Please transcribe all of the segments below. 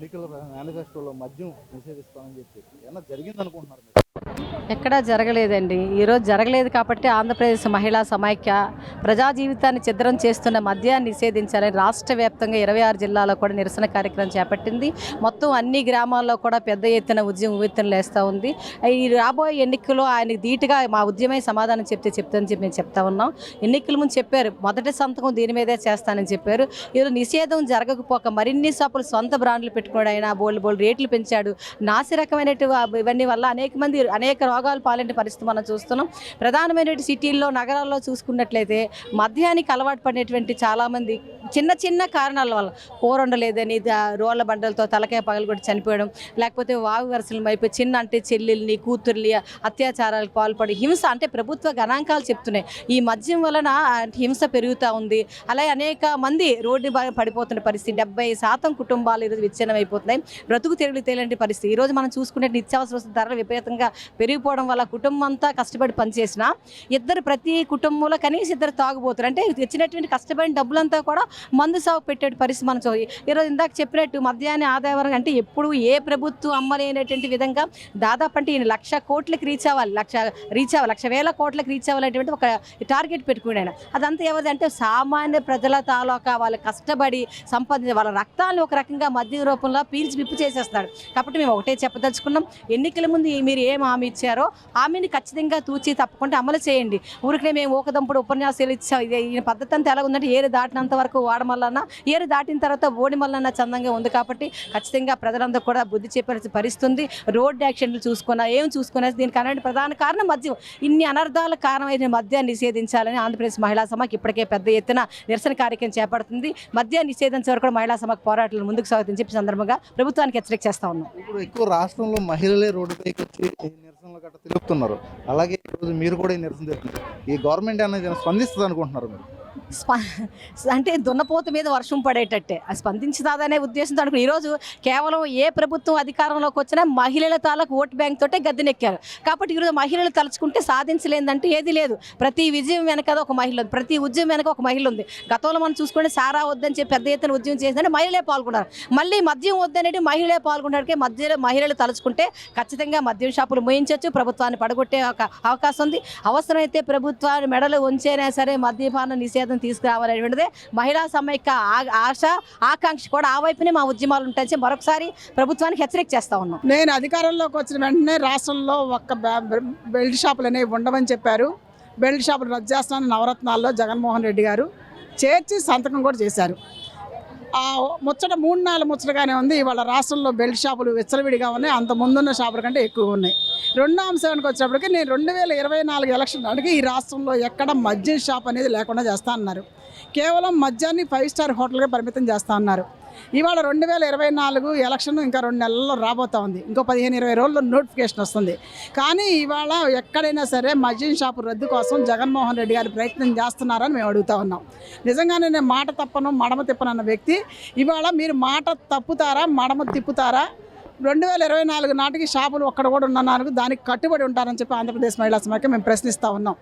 ఎన్నికల మేనిఫెస్టోలో మద్యం నిషేధిస్తామని చెప్పి. ఏమన్నా జరిగింది అనుకుంటున్నారు మీరు? ఎక్కడా జరగలేదండి. ఈరోజు జరగలేదు కాబట్టి ఆంధ్రప్రదేశ్ మహిళా సమైక్య ప్రజా జీవితాన్ని ఛిద్రం చేస్తున్న మద్యాన్ని నిషేధించాలని రాష్ట్ర వ్యాప్తంగా ఇరవై ఆరు జిల్లాలో కూడా నిరసన కార్యక్రమం చేపట్టింది. మొత్తం అన్ని గ్రామాల్లో కూడా పెద్ద ఎత్తున ఉద్యమం ఉవ్వెత్తున లేస్తూ ఉంది. ఈ రాబోయే ఎన్నికల్లో ఆయన ధీటుగా మా ఉద్యమే సమాధానం చెప్తే చెప్తానని చెప్పి మేము చెప్తా ఉన్నాం. ఎన్నికల ముందు చెప్పారు మొదటి సంతకం దీని మీదే చేస్తానని చెప్పారు. ఈరోజు నిషేధం జరగకపోక మరిన్ని షాపులు సొంత బ్రాండ్లు పెట్టుకోవడం అయినా బోల్డ్ బోల్డ్ రేట్లు పెంచాడు. నాసి రకమైనటువంటి ఇవన్నీ వల్ల అనేక మంది అనేక రోగాలు పాలిన పరిస్థితి మనం చూస్తున్నాం. ప్రధానమైనటువంటి సిటీల్లో నగరాల్లో చూసుకున్నట్లయితే మద్యానికి అలవాటు పడేటువంటి చాలామంది చిన్న చిన్న కారణాల వల్ల కూర ఉండలేదని రోళ్ళ బండలతో తలకాయ పగలగొట్టి చనిపోవడం లేకపోతే వాగు వరుసలు అయిపోయి చిన్న అంటే చెల్లెల్ని కూతుర్ని అత్యాచారాలకు పాల్పడి హింస అంటే ప్రభుత్వ గణాంకాలు చెప్తున్నాయి. ఈ మద్యం వలన హింస పెరుగుతూ ఉంది. అలాగే అనేక మంది రోడ్డు బాగా పడిపోతున్న పరిస్థితి డెబ్బై శాతం కుటుంబాలు ఈరోజు విచ్ఛిన్నం అయిపోతున్నాయి బ్రతుకు తెరువులు తేలంటి పరిస్థితి. ఈరోజు మనం చూసుకునే నిత్యావసర ధరలు విపరీతంగా పెరిగిపోవడం వల్ల కుటుంబం అంతా కష్టపడి పనిచేసిన ఇద్దరు ప్రతి కుటుంబంలో కనీసం ఇద్దరు తాగుబోతున్నారు అంటే తెచ్చినటువంటి కష్టపడిన డబ్బులంతా కూడా మందు సాగు పెట్టే పరిస్థితి మనం చూ ఈరోజు ఇందాక చెప్పినట్టు మద్యాన్ని ఆదాయం అంటే ఎప్పుడు ఏ ప్రభుత్వం అమ్మలేనటువంటి విధంగా దాదాపు అంటే ఈయన లక్ష కోట్లకి రీచ్ అవ్వాలి. లక్ష రీచ్ అవ్వాలి. లక్ష వేల కోట్లకి రీచ్ అవ్వాలనేటువంటి ఒక టార్గెట్ పెట్టుకున్నాడు అదంతా ఎవరిది అంటే సామాన్య ప్రజల తాలూకా వాళ్ళు కష్టపడి సంపాదించే వాళ్ళ రక్తాన్ని ఒక రకంగా మద్యం రూపంలో పీల్చి విప్పు చేసేస్తాడు కాబట్టి మేము ఒకటే చెప్పదలుచుకున్నాం. ఎన్నికల ముందు ఈ- మీరు ఏం హామీ ఇచ్చారో హామీని ఖచ్చితంగా తూచి తప్పకుండా అమలు చేయండి. ఊరికనే మేము ఒకదంపుడు ఉపన్యాసాలు ఇచ్చాం. ఇది ఈ పద్ధతి అంతా ఎలా ఉందంటే ఏరు దాటినంత వరకు వాడమల్లన్న ఏరు దాటిన తర్వాత ఓడి మల్లన్న చందంగా ఉంది కాబట్టి ఖచ్చితంగా ప్రజలందరూ కూడా బుద్ధి చెప్పాల్సిన పరిస్థితుంది రోడ్డు రోడ్ యాక్సిడెంట్లు చూసుకున్నా ఏం చూసుకున్నా దీనికి అనేది ప్రధాన కారణం మద్యం ఇన్ని అనర్థాల కారణమైన మద్యాన్ని నిషేధించాలని ఆంధ్రప్రదేశ్ మహిళా సమాఖ్య ఇప్పటికే పెద్ద ఎత్తున నిరసన కార్యక్రమం చేపడుతుంది. మద్యాన్ని నిషేధించే వరకు కూడా మహిళా సమాఖ్య పోరాటాలు ముందుకు సాగుతుందని చెప్పి సందర్భంగా ప్రభుత్వానికి హెచ్చరిక చేస్తా ఉన్నాం. ఇప్పుడు ఎక్కువ రాష్ట్రంలో మహిళలే రోడ్డుపైకి వచ్చి నిరసనలు గట్రా తెలుపుతున్నారు. అలాగే ఈరోజు మీరు కూడా ఈ నిరసన తెలుపుతున్నారు. ఈ గవర్నమెంట్ అనేది స్పందిస్తుంది అనుకుంటున్నారు మీరు? అంటే దున్నపోత మీద వర్షం పడేటట్టే. అది స్పందించదాదనే ఉద్దేశంతో అనుకుని ఈరోజు కేవలం ఏ ప్రభుత్వం అధికారంలోకి వచ్చినా మహిళల తాలకు ఓటు బ్యాంక్ తోటే గద్దెనెక్కారు. కాబట్టి ఈరోజు మహిళలు తలుచుకుంటే సాధించలేదంటే ఏది లేదు. ప్రతి విజయం వెనక ఒక మహిళ ఉంది ప్రతి ఉద్యమం వెనక ఒక మహిళ ఉంది. గతంలో మనం చూసుకుంటే సారా వద్దని చెప్పి పెద్ద ఎత్తున ఉద్యమం చేసిందంటే మహిళలే పాల్గొన్నారు. మళ్ళీ మద్యం వద్దనేది మహిళలే పాల్గొనడానికి మధ్యలో మహిళలు తలుచుకుంటే ఖచ్చితంగా మద్యం షాపులు ముయించవచ్చు ప్రభుత్వాన్ని పడగొట్టే ఒక అవకాశం ఉంది. అవసరమైతే ప్రభుత్వాన్ని మెడలు ఉంచైనా సరే మద్యపాన నిషేధం తీసుకురావాలనేటువంటిదే మహిళా సమైక్య ఆ- ఆశ ఆకాంక్ష కూడా ఆ వైపునే మా ఉద్యమాలు ఉంటాయని మరొకసారి ప్రభుత్వానికి హెచ్చరిక చేస్తా ఉన్నాం. నేను అధికారంలోకి వచ్చిన వెంటనే రాష్ట్రంలో ఒక్క బె- బె- బెల్ట్ షాపులు అనేవి ఉండవని చెప్పారు. బెల్ట్ షాపులు రద్దు చేస్తానని నవరత్నాల్లో జగన్మోహన్ రెడ్డి గారు చేర్చి సంతకం కూడా చేశారు. ఆ ముచ్చట మూడు నాలుగు ముచ్చటగానే ఉంది. ఇవాళ రాష్ట్రంలో బెల్ట్ షాపులు విచ్చలవిడిగా ఉన్నాయి. అంత ముందున్న షాపుల కంటే ఎక్కువ ఉన్నాయి. రెండో అంశానికి వచ్చేప్పటికి నేను రెండు వేల ఇరవై నాలుగు ఎలక్షన్ నాటికి ఈ రాష్ట్రంలో ఎక్కడ మద్యం షాప్ అనేది లేకుండా చేస్తా అన్నారు. కేవలం మద్యాన్ని ఫైవ్ స్టార్ హోటల్గా పరిమితం చేస్తా అన్నారు. ఇవాళ రెండు వేల ఇరవై నాలుగు ఎలక్షన్ ఇంకా రెండు నెలల్లో రాబోతా ఉంది. ఇంకో పదిహేను ఇరవై రోజుల్లో నోటిఫికేషన్ వస్తుంది. కానీ ఇవాళ ఎక్కడైనా సరే మద్యం షాపు రద్దు కోసం జగన్మోహన్ రెడ్డి గారు ప్రయత్నం చేస్తున్నారని మేము అడుగుతా ఉన్నాం. నిజంగానే నేను మాట తప్పను మడమ తిప్పను అన్న వ్యక్తి. ఇవాళ మీరు మాట తప్పుతారా మడమ తిప్పుతారా? రెండు వేల ఇరవై నాలుగు నాటికి షాపులు ఒక్కడ కూడా ఉన్నందుకు దానికి కట్టుబడి ఉంటారని చెప్పి ఆంధ్రప్రదేశ్ మహిళా సమాఖ్య మేము ప్రశ్నిస్తూ ఉన్నాం.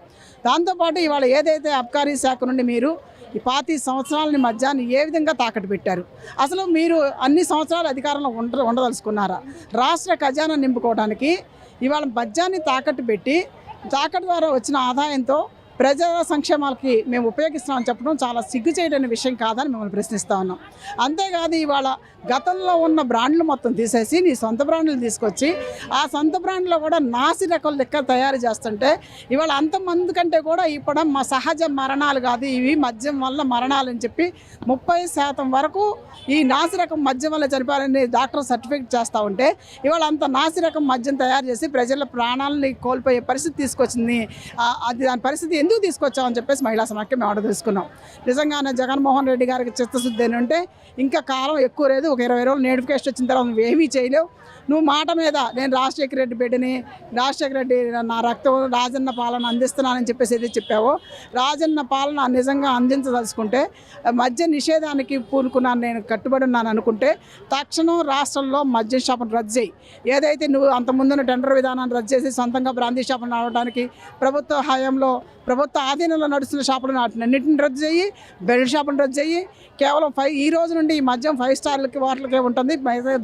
దాంతోపాటు ఇవాళ ఏదైతే అబ్కారీ శాఖ నుండి మీరు ఈ పాతి సంవత్సరాలని మధ్యాన్ని ఏ విధంగా తాకట్టు పెట్టారు? అసలు మీరు అన్ని సంవత్సరాలు అధికారంలో ఉండ ఉండదలుచుకున్నారా? రాష్ట్ర ఖజానా నింపుకోవడానికి ఇవాళ మద్యాన్ని తాకట్టు పెట్టి తాకట్టు ద్వారా వచ్చిన ఆదాయంతో ప్రజల సంక్షేమాలకి మేము ఉపయోగిస్తామని చెప్పడం చాలా సిగ్గు చేయడని విషయం కాదని మిమ్మల్ని ప్రశ్నిస్తూ ఉన్నాం. అంతేకాదు ఇవాళ గతంలో ఉన్న బ్రాండ్లు మొత్తం తీసేసి నీ సొంత బ్రాండ్లు తీసుకొచ్చి ఆ సొంత బ్రాండ్లో కూడా నాసి రకాల లెక్క తయారు చేస్తుంటే ఇవాళ అంతమంది కంటే కూడా ఇప్పుడు మా సహజ మరణాలు కాదు ఇవి మద్యం వల్ల మరణాలు అని చెప్పి ముప్పై శాతం వరకు ఈ నాసి రకం మద్యం వల్ల చనిపోయారని డాక్టర్ సర్టిఫికేట్ చేస్తూ ఉంటే ఇవాళ అంత నాసి రకం మద్యం తయారు చేసి ప్రజల ప్రాణాలని కోల్పోయే పరిస్థితి తీసుకొచ్చింది. అది దాని పరిస్థితి ఎందుకు తీసుకొచ్చామని చెప్పేసి మహిళా సమాఖ్య మేము ఆర్డర్ తీసుకున్నాం. నిజంగానే జగన్మోహన్ రెడ్డి గారికి చిత్తశుద్ధి అని ఉంటే ఇంకా కాలం ఎక్కువ లేదు. ఒక ఇరవై రోజులు నోటిఫికేషన్ వచ్చిన తర్వాత నువ్వు ఏమీ చేయలేవు. నువ్వు మాట మీద నేను రాజశేఖర రెడ్డి బిడ్డని రాజశేఖర రెడ్డి నా రక్తం రాజన్న పాలన అందిస్తున్నానని చెప్పేసి ఏదో చెప్పావో రాజన్న పాలన నిజంగా అందించదలుచుకుంటే మద్య నిషేధానికి పూనుకున్నాను నేను కట్టుబడి ఉన్నాను అనుకుంటే తక్షణం రాష్ట్రంలో మద్యం షాపును రద్దు చేయి. ఏదైతే నువ్వు అంతకుముందున్న టెండర్ విధానాన్ని రద్దు చేసి సొంతంగా బ్రాందీ షాపులు నడవడానికి ప్రభుత్వ హయాంలో ప్రభుత్వ ఆధీనంలో నడుస్తున్న షాపులను వాటిని అన్నింటిని రద్దు చేయి బెల్ట్ షాపులను రద్దు చేయి. కేవలం ఫైవ్ ఈ రోజు నుండి ఈ మద్యం ఫైవ్ స్టార్లకి వాటికే ఉంటుంది.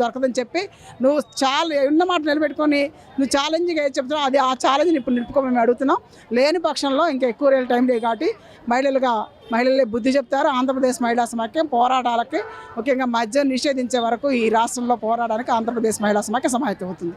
దొరకదని చెప్పి నువ్వు చాలా ఉన్న మాట నిలబెట్టుకొని నువ్వు ఛాలెంజ్గా ఏది చెప్తున్నావు అది ఆ ఛాలెంజ్ని ఇప్పుడు నిలుపుకోమని మేము అడుగుతున్నాం. లేని పక్షంలో ఇంకా ఎక్కువ రేలు టైం లేదు కాబట్టి మహిళలుగా మహిళలే బుద్ధి చెప్తారు. ఆంధ్రప్రదేశ్ మహిళా సమాఖ్య పోరాటాలకి ముఖ్యంగా మద్యం నిషేధించే వరకు ఈ రాష్ట్రంలో పోరాడడానికి ఆంధ్రప్రదేశ్ మహిళా సమాఖ్య సమాయత్తం అవుతుంది